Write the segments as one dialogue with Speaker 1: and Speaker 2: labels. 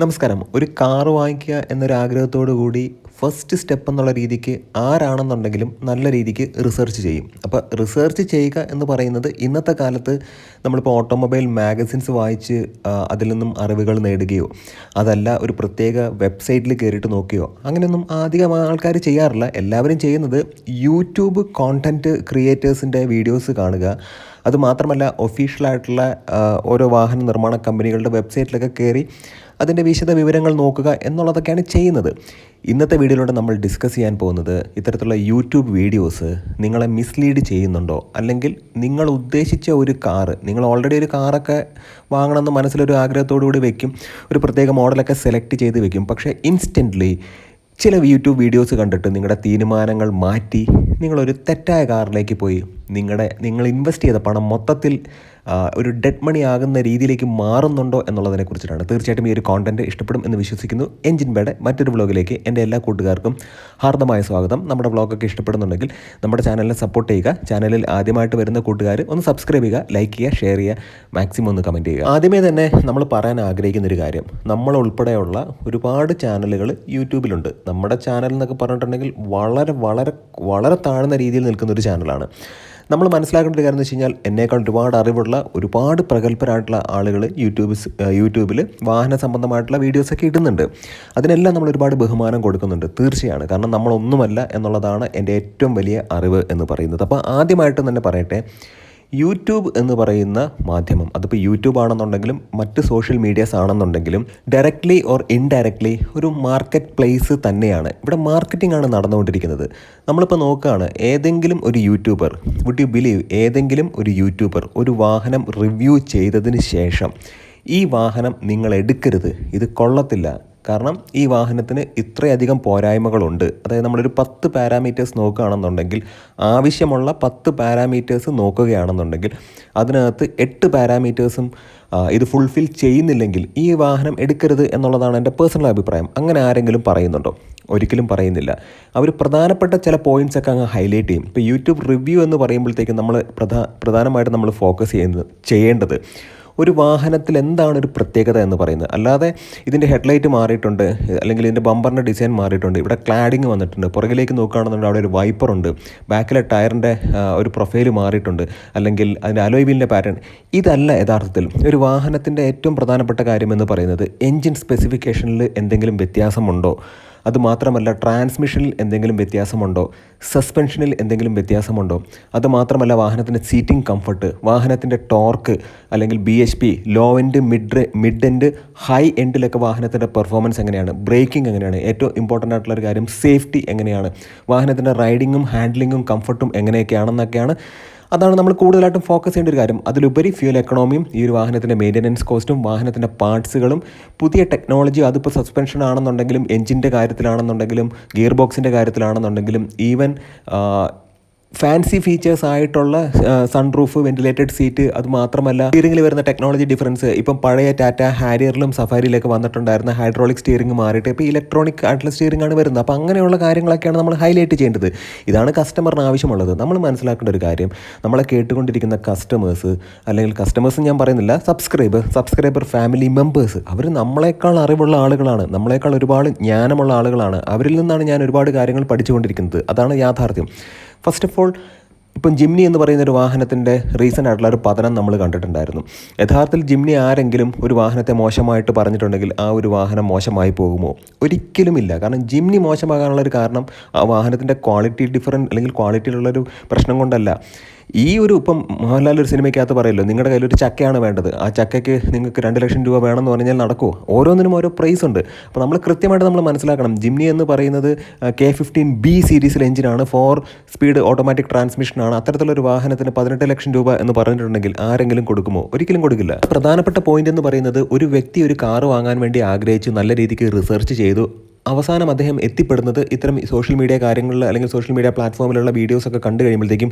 Speaker 1: നമസ്കാരം. ഒരു കാർ വാങ്ങിക്കുക എന്നൊരാഗ്രഹത്തോടു കൂടി ഫസ്റ്റ് സ്റ്റെപ്പ് എന്നുള്ള രീതിക്ക് ആരാണെന്നുണ്ടെങ്കിലും നല്ല രീതിക്ക് റിസർച്ച് ചെയ്യും. അപ്പോൾ റിസർച്ച് ചെയ്യുക എന്ന് പറയുന്നത് ഇന്നത്തെ കാലത്ത് നമ്മളിപ്പോൾ ഓട്ടോമൊബൈൽ മാഗസിൻസ് വായിച്ച് അതിൽ നിന്നും അറിവുകൾ നേടുകയോ അതല്ല ഒരു പ്രത്യേക വെബ്സൈറ്റിൽ കയറിയിട്ട് നോക്കുകയോ അങ്ങനെയൊന്നും അധികം ആൾക്കാർ ചെയ്യാറില്ല. എല്ലാവരും ചെയ്യുന്നത് യൂട്യൂബ് കോണ്ടന്റ് ക്രിയേറ്റേഴ്സിന്റെ വീഡിയോസ് കാണുക. അതുമാത്രമല്ല ഒഫീഷ്യലായിട്ടുള്ള ഓരോ വാഹന നിർമ്മാണ കമ്പനികളുടെ വെബ്സൈറ്റിലൊക്കെ കയറി അതിന്റെ വിശദ വിവരങ്ങൾ നോക്കുക എന്നുള്ളതൊക്കെയാണ് ചെയ്യുന്നത്. ഇന്നത്തെ വീഡിയോയിലൂടെ നമ്മൾ ഡിസ്കസ് ചെയ്യാൻ പോകുന്നത് ഇത്തരത്തിലുള്ള യൂട്യൂബ് വീഡിയോസ് നിങ്ങളെ മിസ്ലീഡ് ചെയ്യുന്നുണ്ടോ? അല്ലെങ്കിൽ നിങ്ങൾ ഉദ്ദേശിച്ച ഒരു കാറ് നിങ്ങൾ ഓൾറെഡി ഒരു കാറൊക്കെ വാങ്ങണമെന്ന് മനസ്സിലൊരു ആഗ്രഹത്തോടു കൂടി വെക്കും ഒരു പ്രത്യേക മോഡലൊക്കെ സെലക്ട് ചെയ്ത് വയ്ക്കും പക്ഷേ ഇൻസ്റ്റന്റ്ലി ചില യൂട്യൂബ് വീഡിയോസ് കണ്ടിട്ട് നിങ്ങളുടെ തീരുമാനങ്ങൾ മാറ്റി നിങ്ങളൊരു തെറ്റായ കാറിലേക്ക് പോയി. നിങ്ങളുടെ നിങ്ങൾ ഇൻവെസ്റ്റ് ചെയ്ത പണം മൊത്തത്തിൽ ഒരു ഡെഡ് മണി ആകുന്ന രീതിയിലേക്ക് മാറുന്നുണ്ടോ എന്നുള്ളതിനെ കുറിച്ചിട്ടാണ്. തീർച്ചയായിട്ടും ഈ ഒരു കോണ്ടന്റ് ഇഷ്ടപ്പെടും എന്ന് വിശ്വസിക്കുന്നു. എഞ്ചിൻ ബേഡ് മറ്റൊരു വ്ളോഗിലേക്ക് എന്റെ എല്ലാ കൂട്ടുകാർക്കും ഹാർദമായ സ്വാഗതം. നമ്മുടെ വ്ളോഗൊക്കെ ഇഷ്ടപ്പെടുന്നുണ്ടെങ്കിൽ നമ്മുടെ ചാനലിനെ സപ്പോർട്ട് ചെയ്യുക. ചാനലിൽ ആദ്യമായിട്ട് വരുന്ന കൂട്ടുകാർ ഒന്ന് സബ്സ്ക്രൈബ് ചെയ്യുക ലൈക്ക് ചെയ്യുക ഷെയർ ചെയ്യുക മാക്സിമം ഒന്ന് കമന്റ് ചെയ്യുക. ആദ്യമേ തന്നെ നമ്മൾ പറയാൻ ആഗ്രഹിക്കുന്ന ഒരു കാര്യം. നമ്മൾ ഉൾപ്പെടെയുള്ള ഒരുപാട് ചാനലുകൾ യൂട്യൂബിലുണ്ട്. നമ്മുടെ ചാനൽ എന്നൊക്കെ പറഞ്ഞിട്ടുണ്ടെങ്കിൽ വളരെ വളരെ വളരെ താഴ്ന്ന രീതിയിൽ നിൽക്കുന്ന ഒരു ചാനലാണ് നമ്മൾ മനസ്സിലാക്കേണ്ട ഒരു കാര്യം എന്ന് വെച്ച് കഴിഞ്ഞാൽ എന്നേക്കാൾ ഒരുപാട് അറിവുള്ള ഒരുപാട് പ്രഗത്ഭരായിട്ടുള്ള ആളുകൾ യൂട്യൂബ് യൂട്യൂബിൽ വാഹന സംബന്ധമായിട്ടുള്ള വീഡിയോസൊക്കെ ഇടുന്നുണ്ട്. അതിനെല്ലാം നമ്മൾ ഒരുപാട് ബഹുമാനം കൊടുക്കുന്നുണ്ട്. തീർച്ചയാണ്. കാരണം നമ്മളൊന്നുമല്ല എന്നുള്ളതാണ് എന്റെ ഏറ്റവും വലിയ അറിവ് എന്ന് പറയുന്നത്. അപ്പോൾ ആദ്യമായിട്ട് തന്നെ പറയട്ടെ യൂട്യൂബ് എന്ന് പറയുന്ന മാധ്യമം അതിപ്പോൾ യൂട്യൂബ് ആണെന്നുണ്ടെങ്കിലും മറ്റ് സോഷ്യൽ മീഡിയാസ് ആണെന്നുണ്ടെങ്കിലും ഡയറക്റ്റ്ലി ഓർ ഇൻഡയറക്റ്റ്ലി ഒരു മാർക്കറ്റ് പ്ലേസ് തന്നെയാണ്. ഇവിടെ മാർക്കറ്റിംഗ് ആണ് നടന്നുകൊണ്ടിരിക്കുന്നത്. നമ്മളിപ്പോൾ നോക്കുകയാണ് ഏതെങ്കിലും ഒരു യൂട്യൂബർ വുഡ് യു ബിലീവ് ഏതെങ്കിലും ഒരു യൂട്യൂബർ ഒരു വാഹനം റിവ്യൂ ചെയ്തതിന് ശേഷം ഈ വാഹനം നിങ്ങൾ എടുക്കരുത് ഇത് കൊള്ളത്തില്ല കാരണം ഈ വാഹനത്തിന് ഇത്രയധികം പോരായ്മകളുണ്ട്. അതായത് നമ്മളൊരു പത്ത് പാരാമീറ്റേഴ്സ് നോക്കുകയാണെന്നുണ്ടെങ്കിൽ ആവശ്യമുള്ള പത്ത് പാരാമീറ്റേഴ്സ് നോക്കുകയാണെന്നുണ്ടെങ്കിൽ അതിനകത്ത് എട്ട് പാരാമീറ്റേഴ്സും ഇത് ഫുൾഫിൽ ചെയ്യുന്നില്ലെങ്കിൽ ഈ വാഹനം എടുക്കരുത് എന്നുള്ളതാണ് എന്റെ പേഴ്സണൽ അഭിപ്രായം. അങ്ങനെ ആരെങ്കിലും പറയുന്നുണ്ടോ? ഒരിക്കലും പറയുന്നില്ല. അവർ പ്രധാനപ്പെട്ട ചില പോയിന്റ്സ് ഒക്കെ അങ്ങ് ഹൈലൈറ്റ് ചെയ്യും. ഇപ്പോൾ യൂട്യൂബ് റിവ്യൂ എന്ന് പറയുമ്പോഴത്തേക്കും നമ്മൾ പ്രധാ പ്രധാനമായിട്ട് നമ്മൾ ഫോക്കസ് ചെയ്യുന്നത് ചെയ്യേണ്ടത് ഒരു വാഹനത്തിൽ എന്താണ് ഒരു പ്രത്യേകത എന്ന് പറയുന്നത്? അല്ലാതെ ഇതിന്റെ ഹെഡ്ലൈറ്റ് മാറിയിട്ടുണ്ട് അല്ലെങ്കിൽ ഇതിന്റെ ബമ്പറിന്റെ ഡിസൈൻ മാറിയിട്ടുണ്ട്. ഇവിടെ ക്ലാഡിങ് വന്നിട്ടുണ്ട്. പുറകിലേക്ക് നോക്കുകയാണെന്നുണ്ടെങ്കിൽ അവിടെ ഒരു വൈപ്പറുണ്ട് ബാക്കിലെ ടയറിന്റെ ഒരു പ്രൊഫൈൽ മാറിയിട്ടുണ്ട്. അല്ലെങ്കിൽ അതിന്റെ അലോയ് പാറ്റേൺ ഇതല്ല യഥാർത്ഥത്തിൽ ഒരു വാഹനത്തിന്റെ ഏറ്റവും പ്രധാനപ്പെട്ട കാര്യം എന്ന് പറയുന്നത് എൻജിൻ സ്പെസിഫിക്കേഷനിൽ എന്തെങ്കിലും വ്യത്യാസമുണ്ടോ? അത് മാത്രമല്ല ട്രാൻസ്മിഷനിൽ എന്തെങ്കിലും വ്യത്യാസമുണ്ടോ? സസ്പെൻഷനിൽ എന്തെങ്കിലും വ്യത്യാസമുണ്ടോ? അതുമാത്രമല്ല വാഹനത്തിന്റെ സീറ്റിംഗ് കംഫർട്ട് വാഹനത്തിന്റെ ടോർക്ക് അല്ലെങ്കിൽ B H P low end mid mid end high എൻഡിലൊക്കെ വാഹനത്തിന്റെ പെർഫോമൻസ് എങ്ങനെയാണ്? ബ്രേക്കിംഗ് എങ്ങനെയാണ്? ഏറ്റവും ഇമ്പോർട്ടന്റ് ആയിട്ടുള്ള ഒരു കാര്യം സേഫ്റ്റി എങ്ങനെയാണ്? വാഹനത്തിന്റെ റൈഡിങ്ങും ഹാൻഡ്ലിങ്ങും കംഫർട്ടും എങ്ങനെയൊക്കെയാണെന്നൊക്കെയാണ് അതാണ് നമ്മൾ കൂടുതലായിട്ടും ഫോക്കസ് ചെയ്യേണ്ട ഒരു കാര്യം. അതിലുപരി ഫ്യൂൽ എക്കണോമിയും ഈ ഒരു വാഹനത്തിന്റെ മെയിന്റനൻസ് കോസ്റ്റും വാഹനത്തിന്റെ പാർട്സുകളും പുതിയ ടെക്നോളജി അതിപ്പോൾ സസ്പെൻഷൻ ആണെന്നുണ്ടെങ്കിലും എഞ്ചിന്റെ കാര്യത്തിലാണെന്നുണ്ടെങ്കിലും ഗിയർ ബോക്സിന്റെ കാര്യത്തിലാണെന്നുണ്ടെങ്കിലും ഈവൻ ഫാൻസി ഫീച്ചേഴ്സ് ആയിട്ടുള്ള സൺറൂഫ് വെന്റിലേറ്റഡ് സീറ്റ് അത് മാത്രമല്ല സ്റ്റിയറിംഗിൽ വരുന്ന ടെക്നോളജി ഡിഫറൻസ് ഇപ്പം പഴയ ടാറ്റ ഹാരിയറിലും സഫാരിയിലൊക്കെ വന്നിട്ടുണ്ടായിരുന്ന ഹൈഡ്രോളിക് സ്റ്റിയറിംഗ് മാറിയിട്ട് ഇപ്പോൾ ഇലക്ട്രോണിക് ആയിട്ടുള്ള സ്റ്റിയറിംഗ് ആണ് വരുന്നത്. അപ്പോൾ അങ്ങനെയുള്ള കാര്യങ്ങളൊക്കെയാണ് നമ്മൾ ഹൈലൈറ്റ് ചെയ്യേണ്ടത്. ഇതാണ് കസ്റ്റമറിന് ആവശ്യമുള്ളത്. നമ്മൾ മനസ്സിലാക്കേണ്ട ഒരു കാര്യം നമ്മളെ കേട്ടുകൊണ്ടിരിക്കുന്ന കസ്റ്റമേഴ്സ് അല്ലെങ്കിൽ കസ്റ്റമേഴ്സ് ഞാൻ പറയുന്നില്ല സബ്സ്ക്രൈബർ സബ്സ്ക്രൈബർ ഫാമിലി മെമ്പേഴ്സ് അവർ നമ്മളെക്കാൾ അറിവുള്ള ആളുകളാണ്. നമ്മളെക്കാൾ ഒരുപാട് ജ്ഞാനമുള്ള ആളുകളാണ്. അവരിൽ നിന്നാണ് ഞാൻ ഒരുപാട് കാര്യങ്ങൾ പഠിച്ചുകൊണ്ടിരിക്കുന്നത്. അതാണ് യാഥാർത്ഥ്യം. ഫസ്റ്റ് ഓഫ് ഓൾ ഇപ്പം ജിംനി എന്ന് പറയുന്ന ഒരു വാഹനത്തിന്റെ റീസെന്റ് ആയിട്ടുള്ള ഒരു പതനം നമ്മൾ കണ്ടിട്ടുണ്ടായിരുന്നു. യഥാർത്ഥത്തിൽ ജിംനി ആരെങ്കിലും ഒരു വാഹനത്തെ മോശമായിട്ട് പറഞ്ഞിട്ടുണ്ടെങ്കിൽ ആ ഒരു വാഹനം മോശമായി പോകുമോ? ഒരിക്കലുമില്ല കാരണം ജിംനി മോശമാകാനുള്ള ഒരു കാരണം ആ വാഹനത്തിന്റെ ക്വാളിറ്റി ഡിഫറന്റ് അല്ലെങ്കിൽ ക്വാളിറ്റിയിലുള്ളൊരു പ്രശ്നം കൊണ്ടല്ല. ഈ ഒരു ഇപ്പം മോഹൻലാൽ ഒരു സിനിമയ്ക്കകത്ത് പറയല്ലോ നിങ്ങളുടെ കയ്യിൽ ഒരു ചക്കയാണ് വേണ്ടത്. ആ ചക്കയ്ക്ക് നിങ്ങൾക്ക് രണ്ട് ലക്ഷം രൂപ വേണമെന്ന് പറഞ്ഞാൽ നടക്കുമോ ഓരോന്നിനും ഓരോ പ്രൈസ് ഉണ്ട്. അപ്പോൾ നമ്മൾ കൃത്യമായിട്ട് നമ്മൾ മനസ്സിലാക്കണം. ജിംനി എന്ന് പറയുന്നത് കെ ഫിഫ്റ്റീൻ ബി സീരീസിലെ എഞ്ചിനാണ്. ഫോർ സ്പീഡ് ഓട്ടോമാറ്റിക് ട്രാൻസ്മിഷനാണ്. അത്തരത്തിലൊരു വാഹനത്തിന് പതിനെട്ട് ലക്ഷം രൂപ എന്ന് പറഞ്ഞിട്ടുണ്ടെങ്കിൽ ആരെങ്കിലും കൊടുക്കുമോ? ഒരിക്കലും കൊടുക്കില്ല. പ്രധാനപ്പെട്ട പോയിന്റ് എന്ന് പറയുന്നത് ഒരു വ്യക്തി ഒരു കാർ വാങ്ങാൻ വേണ്ടി ആഗ്രഹിച്ച് നല്ല രീതിക്ക് റിസർച്ച് ചെയ്തു. അവസാനം അദ്ദേഹം എത്തിപ്പെടുന്നത് ഇത്തരം സോഷ്യൽ മീഡിയ കാര്യങ്ങളിൽ അല്ലെങ്കിൽ സോഷ്യൽ മീഡിയ പ്ലാറ്റ്ഫോമിലുള്ള വീഡിയോസൊക്കെ കണ്ടു കഴിയുമ്പോഴത്തേക്കും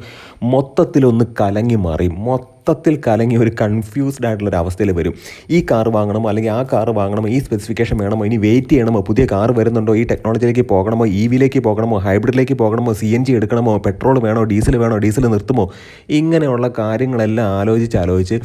Speaker 1: മൊത്തത്തിലൊന്ന് കലങ്ങി മാറി. മൊത്തത്തിൽ കലങ്ങി ഒരു കൺഫ്യൂസ്ഡ് ആയിട്ടുള്ള ഒരു അവസ്ഥയിൽ വരും. ഈ കാർ വാങ്ങണമോ അല്ലെങ്കിൽ ആ കാർ വാങ്ങണമോ ഈ സ്പെസിഫിക്കേഷൻ വേണമോ ഇനി വെയിറ്റ് ചെയ്യണമോ പുതിയ കാർ വരുന്നുണ്ടോ ഈ ടെക്നോളജിയിലേക്ക് പോകണമോ ഇ വിയിലേക്ക് പോകണമോ ഹൈബ്രിഡിലേക്ക് പോകണമോ സി എൻ ജി എടുക്കണമോ പെട്രോൾ വേണോ ഡീസൽ വേണോ ഡീസൽ നിർത്തുമോ ഇങ്ങനെയുള്ള കാര്യങ്ങളെല്ലാം ആലോചിച്ച് ആലോചിച്ച്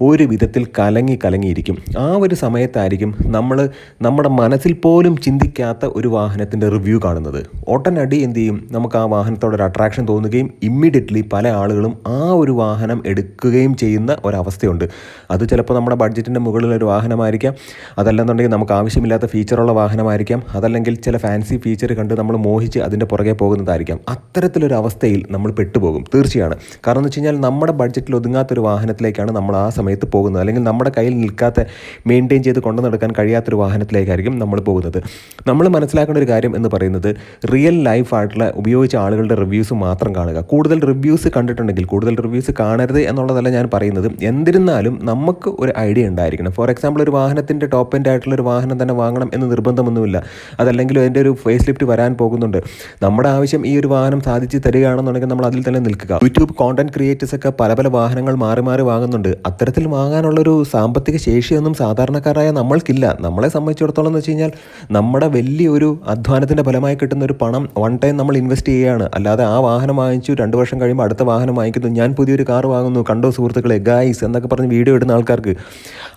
Speaker 1: ഒരു വിധത്തിൽ കലങ്ങി കലങ്ങിയിരിക്കും. ആ ഒരു സമയത്തായിരിക്കും നമ്മൾ നമ്മുടെ മനസ്സിൽ പോലും ചിന്തിക്കാത്ത ഒരു വാഹനത്തിന്റെ റിവ്യൂ കാണുന്നത്. ഒട്ടനടി എന്ത് ചെയ്യും? നമുക്ക് ആ വാഹനത്തോടൊരു അട്രാക്ഷൻ തോന്നുകയും ഇമ്മീഡിയറ്റ്ലി പല ആളുകളും ആ ഒരു വാഹനം എടുക്കുകയും ചെയ്യുന്ന ഒരവസ്ഥയുണ്ട്. അത് ചിലപ്പോൾ നമ്മുടെ ബഡ്ജറ്റിന്റെ മുകളിലൊരു വാഹനമായിരിക്കാം. അതല്ലെന്നുണ്ടെങ്കിൽ നമുക്ക് ആവശ്യമില്ലാത്ത ഫീച്ചറുള്ള വാഹനമായിരിക്കാം. അതല്ലെങ്കിൽ ചില ഫാൻസി ഫീച്ചർ കണ്ട് നമ്മൾ മോഹിച്ച് അതിന്റെ പുറകെ പോകുന്നതായിരിക്കാം. അത്തരത്തിലൊരു അവസ്ഥയിൽ നമ്മൾ പെട്ടുപോകും. തീർച്ചയാണ്. കാരണം എന്ന് വെച്ച് കഴിഞ്ഞാൽ നമ്മുടെ ബഡ്ജറ്റിൽ ഒതുങ്ങാത്തൊരു വാഹനത്തിലേക്കാണ് നമ്മൾ ആ സമയത്ത് പോകുന്നത് അല്ലെങ്കിൽ നമ്മുടെ കയ്യിൽ നിൽക്കാത്ത മെയിന്റെയിൻ ചെയ്ത് കൊണ്ടു നടക്കാൻ കഴിയാത്തൊരു വാഹനത്തിലേക്കായിരിക്കും നമ്മൾ പോകുന്നത്. നമ്മൾ മനസ്സിലാക്കേണ്ട ഒരു കാര്യം എന്ന് പറയുന്നത് റിയൽ ലൈഫായിട്ടുള്ള ഉപയോഗിച്ച ആളുകളുടെ റിവ്യൂസ് മാത്രം കാണുക. കൂടുതൽ റിവ്യൂസ് കണ്ടിട്ടുണ്ടെങ്കിൽ കൂടുതൽ റിവ്യൂസ് കാണരുത് എന്നുള്ളതല്ല ഞാൻ പറയുന്നത്. എന്നിരുന്നാലും നമുക്ക് ഒരു ഐഡിയ ഉണ്ടായിരിക്കണം. ഫോർ എക്സാമ്പിൾ ഒരു വാഹനത്തിന്റെ ടോപ്പ് എൻഡ് ആയിട്ടുള്ള ഒരു വാഹനം തന്നെ വാങ്ങണം എന്ന് നിർബന്ധമൊന്നുമില്ല. അതല്ലെങ്കിൽ അതിന്റെ ഒരു ഫേസ് ലിഫ്റ്റ് വരാൻ പോകുന്നുണ്ട്. നമ്മുടെ ആവശ്യം ഈ ഒരു വാഹനം സാധിച്ച് തരികയാണെന്നുണ്ടെങ്കിൽ നമ്മൾ അതിൽ തന്നെ നിൽക്കുക. യൂട്യൂബ് കോണ്ടന്റ് ക്രിയേറ്റേഴ്സ് ഒക്കെ പല പല വാഹനങ്ങൾ മാറി മാറി വാങ്ങുന്നുണ്ട്. അത്തരത്തിൽ വാങ്ങാനുള്ളൊരു സാമ്പത്തിക ശേഷിയൊന്നും സാധാരണക്കാരായ നമ്മൾക്കില്ല. നമ്മളെ സംബന്ധിച്ചിടത്തോളം എന്ന് വെച്ച് കഴിഞ്ഞാൽ നമ്മുടെ വലിയൊരു അധ്വാനത്തിന്റെ ഫലമായി കിട്ടുന്ന ഒരു പണം വൺ ടൈം നമ്മൾ ഇൻവെസ്റ്റ് ചെയ്യുകയാണ്. അല്ലാതെ ആ വാഹനം വാങ്ങിച്ചു രണ്ട് വർഷം കഴിയുമ്പോൾ അടുത്ത വാഹനം വാങ്ങിക്കുന്നു ഞാൻ പുതിയൊരു കാർ വാങ്ങുന്നു കണ്ടോ സുഹൃത്തുക്കളെ ഗായ്സ് എന്നൊക്കെ പറഞ്ഞ് വീഡിയോ ഇടുന്ന ആൾക്കാർക്ക്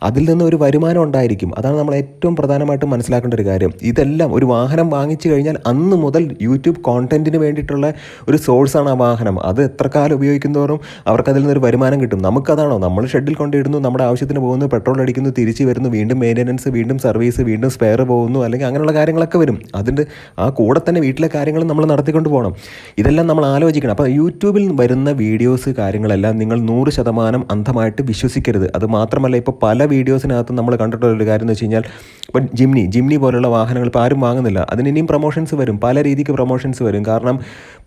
Speaker 1: അതിൽ നിന്ന് ഒരു വരുമാനം ഉണ്ടായിരിക്കും. അതാണ് നമ്മൾ ഏറ്റവും പ്രധാനമായിട്ടും മനസ്സിലാക്കേണ്ട ഒരു കാര്യം. ഇതെല്ലാം ഒരു വാഹനം വാങ്ങിച്ചു കഴിഞ്ഞാൽ അന്ന് മുതൽ യൂട്യൂബ് കോണ്ടന്റിന് വേണ്ടിയിട്ടുള്ള ഒരു സോഴ്സാണ് ആ വാഹനം. അത് എത്ര കാലം ഉപയോഗിക്കുന്നതോറും അവർക്കതിൽ നിന്നൊരു വരുമാനം കിട്ടും. നമുക്കതാണോ? നമ്മൾ ഷെഡിൽ കൊണ്ടിടുന്നു നമ്മുടെ ആവശ്യത്തിന് പോകുന്നു പെട്രോൾ അടിക്കുന്നു തിരിച്ച് വരുന്നു വീണ്ടും മെയിന്റനൻസ് വീണ്ടും സർവീസ് വീണ്ടും സ്പെയർ പോകുന്നു അല്ലെങ്കിൽ അങ്ങനെയുള്ള കാര്യങ്ങളൊക്കെ വരും. അതിന്റെ ആ കൂടെ തന്നെ വീട്ടിലെ കാര്യങ്ങൾ നമ്മൾ നടത്തിക്കൊണ്ട് പോകണം. ഇതെല്ലാം നമ്മൾ ആലോചിക്കണം. അപ്പോൾ യൂട്യൂബിൽ വരുന്ന വീഡിയോസ് കാര്യങ്ങളെല്ലാം നിങ്ങൾ നൂറ് ശതമാനം അന്ധമായിട്ട് വിശ്വസിക്കരുത്. അത് മാത്രമല്ല ഇപ്പോൾ പല വീഡിയോസിനകത്തും നമ്മൾ കണ്ടിട്ടുള്ള ഒരു കാര്യം എന്ന് വെച്ച് കഴിഞ്ഞാൽ ഇപ്പം ജിംനി ജിംനി പോലുള്ള വാഹനങ്ങൾ ഇപ്പോൾ ആരും വാങ്ങുന്നില്ല. അതിന് ഇനിയും പ്രൊമോഷൻസ് വരും. പല രീതിക്ക് പ്രൊമോഷൻസ് വരും. കാരണം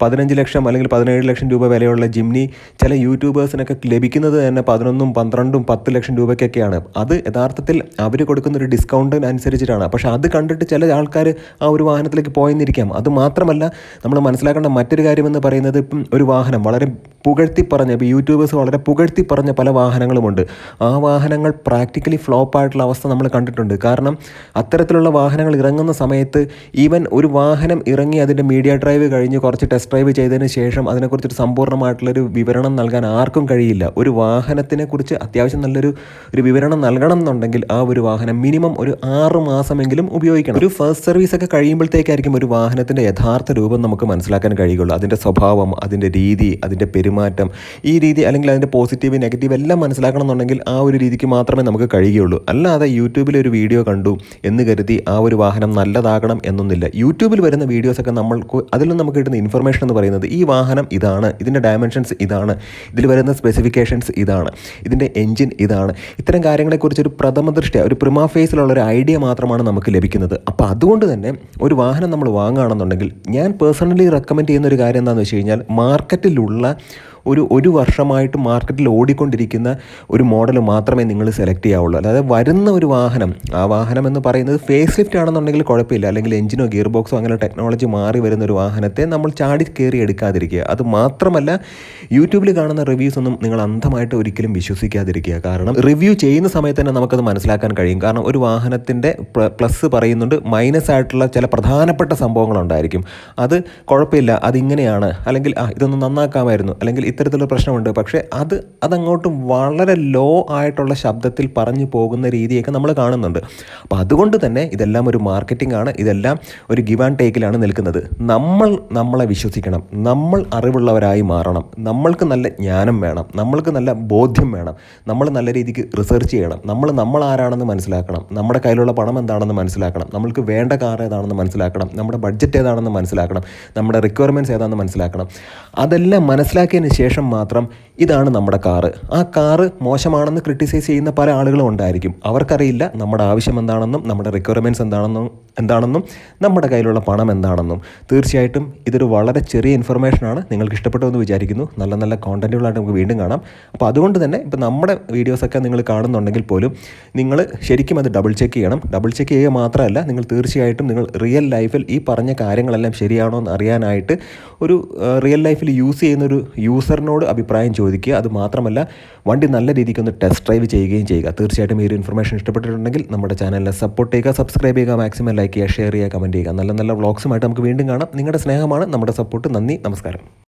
Speaker 1: പതിനഞ്ച് ലക്ഷം അല്ലെങ്കിൽ പതിനേഴ് ലക്ഷം രൂപ വിലയുള്ള ജിംനി ചില യൂട്യൂബേഴ്സിനൊക്കെ ലഭിക്കുന്നത് തന്നെ പതിനൊന്നും പന്ത്രണ്ടും പത്ത് ലക്ഷം രൂപയ്ക്കൊക്കെയാണ്. അത് യഥാർത്ഥത്തിൽ അവർ കൊടുക്കുന്ന ഒരു ഡിസ്കൗണ്ടിനനുസരിച്ചിട്ടാണ്. പക്ഷേ അത് കണ്ടിട്ട് ചില ആൾക്കാർ ആ ഒരു വാഹനത്തിലേക്ക് പോയെന്നിരിക്കാം. അത് മാത്രമല്ല നമ്മൾ മനസ്സിലാക്കേണ്ട മറ്റൊരു കാര്യമെന്ന് പറയുന്നത് ഇപ്പം ഒരു വാഹനം. വളരെ പുകഴ്ത്തി പറഞ്ഞ ഇപ്പോൾ യൂട്യൂബേഴ്സ് വളരെ പുകഴ്ത്തി പറഞ്ഞ പല വാഹനങ്ങളുമുണ്ട്. ആ വാഹനങ്ങൾ പ്രാക്ടിക്കലി ഫ്ലോപ്പ് ആയിട്ടുള്ള അവസ്ഥ നമ്മൾ കണ്ടിട്ടുണ്ട്. കാരണം അത്തരത്തിലുള്ള വാഹനങ്ങൾ ഇറങ്ങുന്ന സമയത്ത് ഈവൻ ഒരു വാഹനം ഇറങ്ങി അതിന്റെ മീഡിയ ഡ്രൈവ് കഴിഞ്ഞ് കുറച്ച് ടെസ്റ്റ് ഡ്രൈവ് ചെയ്തതിന് ശേഷം അതിനെക്കുറിച്ചൊരു സമ്പൂർണമായിട്ടുള്ളൊരു വിവരണം നൽകാൻ ആർക്കും കഴിയില്ല. ഒരു വാഹനത്തിനെക്കുറിച്ച് അത്യാവശ്യം നല്ലൊരു ഒരു വിവരണം നൽകണം എന്നുണ്ടെങ്കിൽ ആ ഒരു വാഹനം മിനിമം ഒരു ആറ് മാസമെങ്കിലും ഉപയോഗിക്കണം. ഒരു ഫസ്റ്റ് സർവീസ് ഒക്കെ കഴിയുമ്പോഴത്തേക്കായിരിക്കും ഒരു വാഹനത്തിന്റെ യഥാർത്ഥ രൂപം നമുക്ക് മനസ്സിലാക്കാൻ കഴിയുള്ളൂ. അതിന്റെ സ്വഭാവം അതിന്റെ രീതി അതിന്റെ പെരുമാറ്റം ഈ രീതി അല്ലെങ്കിൽ അതിന്റെ പോസിറ്റീവ് നെഗറ്റീവ് എല്ലാം മനസ്സിലാക്കണം എന്നുണ്ടെങ്കിൽ ആ ഒരു രീതിക്ക് മാത്രമേ നമുക്ക് കഴിയുകയുള്ളൂ. അല്ലാതെ യൂട്യൂബിൽ ഒരു വീഡിയോ കണ്ടു എന്ന് കരുതി ആ ഒരു വാഹനം നല്ലതാകണം എന്നൊന്നില്ല യൂട്യൂബിൽ വരുന്ന വീഡിയോസൊക്കെ നമ്മൾക്ക് നിന്ന് നമുക്ക് കിട്ടുന്ന ഇൻഫർമേഷൻ എന്ന് പറയുന്നത് ഈ വാഹനം ഇതാണ് ഇതിന്റെ ഡയമെൻഷൻസ് ഇതാണ് ഇതിൽ വരുന്ന സ്പെസിഫിക്കേഷൻസ് ഇതാണ് ഇതിന്റെ എൻജിൻ ഇതാണ്. ഇത്തരം കാര്യങ്ങളെക്കുറിച്ച് ഒരു പ്രഥമ ദൃഷ്ടി ഒരു പ്രിമാ ഫേസിലുള്ള ഒരു ഐഡിയ മാത്രമാണ് നമുക്ക് ലഭിക്കുന്നത്. അപ്പോൾ അതുകൊണ്ട് തന്നെ ഒരു വാഹനം നമ്മൾ വാങ്ങുകയാണെന്നുണ്ടെങ്കിൽ ഞാൻ പേഴ്സണലി റെക്കമെൻഡ് ചെയ്യുന്ന ഒരു കാര്യം എന്താണെന്ന് വെച്ച് കഴിഞ്ഞാൽ മാർക്കറ്റിലുള്ള ഒരു ഒരു വർഷമായിട്ട് മാർക്കറ്റിൽ ഓടിക്കൊണ്ടിരിക്കുന്ന ഒരു മോഡൽ മാത്രമേ നിങ്ങൾ സെലക്ട് ചെയ്യാവുള്ളൂ. അതായത് വരുന്ന ഒരു വാഹനം ആ വാഹനം എന്ന് പറയുന്നത് ഫേസ് ലിഫ്റ്റ് ആണെന്നുണ്ടെങ്കിൽ കുഴപ്പമില്ല. അല്ലെങ്കിൽ എഞ്ചിനോ ഗിയർ ബോക്സോ അങ്ങനെ ടെക്നോളജി മാറി വരുന്ന ഒരു വാഹനത്തെ നമ്മൾ ചാടി കയറി എടുക്കാതിരിക്കുക. അത് മാത്രമല്ല യൂട്യൂബിൽ കാണുന്ന റിവ്യൂസ് ഒന്നും നിങ്ങൾ അന്ധമായിട്ട് ഒരിക്കലും വിശ്വസിക്കാതിരിക്കുക. കാരണം റിവ്യൂ ചെയ്യുന്ന സമയത്ത് തന്നെ നമുക്കത് മനസ്സിലാക്കാൻ കഴിയും. കാരണം ഒരു വാഹനത്തിന്റെ പ്ലസ് പറയുന്നുണ്ട് മൈനസ് ആയിട്ടുള്ള ചില പ്രധാനപ്പെട്ട സംഭവങ്ങളുണ്ടായിരിക്കും. അത് കുഴപ്പമില്ല അതിങ്ങനെയാണ്. അല്ലെങ്കിൽ ആ ഇതൊന്ന് നന്നാക്കാമായിരുന്നു. അല്ലെങ്കിൽ ഇത്തരത്തിലുള്ള പ്രശ്നമുണ്ട്. പക്ഷേ അത് അതങ്ങോട്ട് വളരെ ലോ ആയിട്ടുള്ള ശബ്ദത്തിൽ പറഞ്ഞു പോകുന്ന രീതിയൊക്കെ നമ്മൾ കാണുന്നുണ്ട്. അപ്പോൾ അതുകൊണ്ട് തന്നെ ഇതെല്ലാം ഒരു മാർക്കറ്റിംഗ് ആണ്. ഇതെല്ലാം ഒരു ഗിവ് ആൻഡ് ടേക്കിലാണ് നിൽക്കുന്നത്. നമ്മൾ നമ്മളെ വിശ്വസിക്കണം. നമ്മൾ അറിവുള്ളവരായി മാറണം. നമ്മൾക്ക് നല്ല ജ്ഞാനം വേണം. നമ്മൾക്ക് നല്ല ബോധ്യം വേണം. നമ്മൾ നല്ല രീതിക്ക് റിസർച്ച് ചെയ്യണം. നമ്മൾ നമ്മൾ ആരാണെന്ന് മനസ്സിലാക്കണം. നമ്മുടെ കയ്യിലുള്ള പണം എന്താണെന്ന് മനസ്സിലാക്കണം. നമ്മൾക്ക് വേണ്ട കാർ ഏതാണെന്ന് മനസ്സിലാക്കണം. നമ്മുടെ ബഡ്ജറ്റ് ഏതാണെന്ന് മനസ്സിലാക്കണം. നമ്മുടെ റിക്വയർമെന്റ്സ് ഏതാണെന്ന് മനസ്സിലാക്കണം. അതെല്ലാം മനസ്സിലാക്കിയതിന് ശേഷം മാത്രം ഇതാണ് നമ്മുടെ കാറ്. ആ കാറ് മോശമാണെന്ന് ക്രിട്ടിസൈസ് ചെയ്യുന്ന പല ആളുകളും ഉണ്ടായിരിക്കും. അവർക്കറിയില്ല നമ്മുടെ ആവശ്യം എന്താണെന്നും നമ്മുടെ റിക്വയർമെന്റ്സ് എന്താണെന്നും എന്താണെന്നും നമ്മുടെ കയ്യിലുള്ള പണം എന്താണെന്നും. തീർച്ചയായിട്ടും ഇതൊരു വളരെ ചെറിയ ഇൻഫർമേഷനാണ് നിങ്ങൾക്ക് ഇഷ്ടപ്പെട്ടു എന്ന് വിചാരിക്കുന്നു. നല്ല നല്ല കോണ്ടന്റുകളായിട്ട് നമുക്ക് വീണ്ടും കാണാം. അപ്പോൾ അതുകൊണ്ട് തന്നെ ഇപ്പോൾ നമ്മുടെ വീഡിയോസൊക്കെ നിങ്ങൾ കാണുന്നുണ്ടെങ്കിൽ പോലും നിങ്ങൾ ശരിക്കും അത് ഡബിൾ ചെക്ക് ചെയ്യണം. ഡബിൾ ചെക്ക് ചെയ്യുക മാത്രമല്ല നിങ്ങൾ തീർച്ചയായിട്ടും നിങ്ങൾ റിയൽ ലൈഫിൽ ഈ പറഞ്ഞ കാര്യങ്ങളെല്ലാം ശരിയാണോ എന്ന് അറിയാനായിട്ട് ഒരു റിയൽ ലൈഫിൽ യൂസ് ചെയ്യുന്ന ഒരു യൂസറിനോട് അഭിപ്രായം ചോദിക്കുക. അത് മാത്രമല്ല വണ്ടി നല്ല രീതിക്ക് ഒന്ന് ടെസ്റ്റ് ഡ്രൈവ് ചെയ്യുകയും ചെയ്യുക. തീർച്ചയായിട്ടും ഈ ഒരു ഇൻഫർമേഷൻ ഇഷ്ടപ്പെട്ടിട്ടുണ്ടെങ്കിൽ നമ്മുടെ ചാനലിനെ സപ്പോർട്ട് ചെയ്യുക സബ്സ്ക്രൈബ് ചെയ്യുക മാക്സിമം ലൈക്ക് ചെയ്യുക ഷെയർ ചെയ്യുക കമന്റ് ചെയ്യുക. നല്ല നല്ല വ്ളോഗ്സുമായിട്ട് നമുക്ക് വീണ്ടും കാണാം. നിങ്ങളുടെ സ്നേഹമാണ് നമ്മുടെ സപ്പോർട്ട് നന്ദി നമസ്കാരം.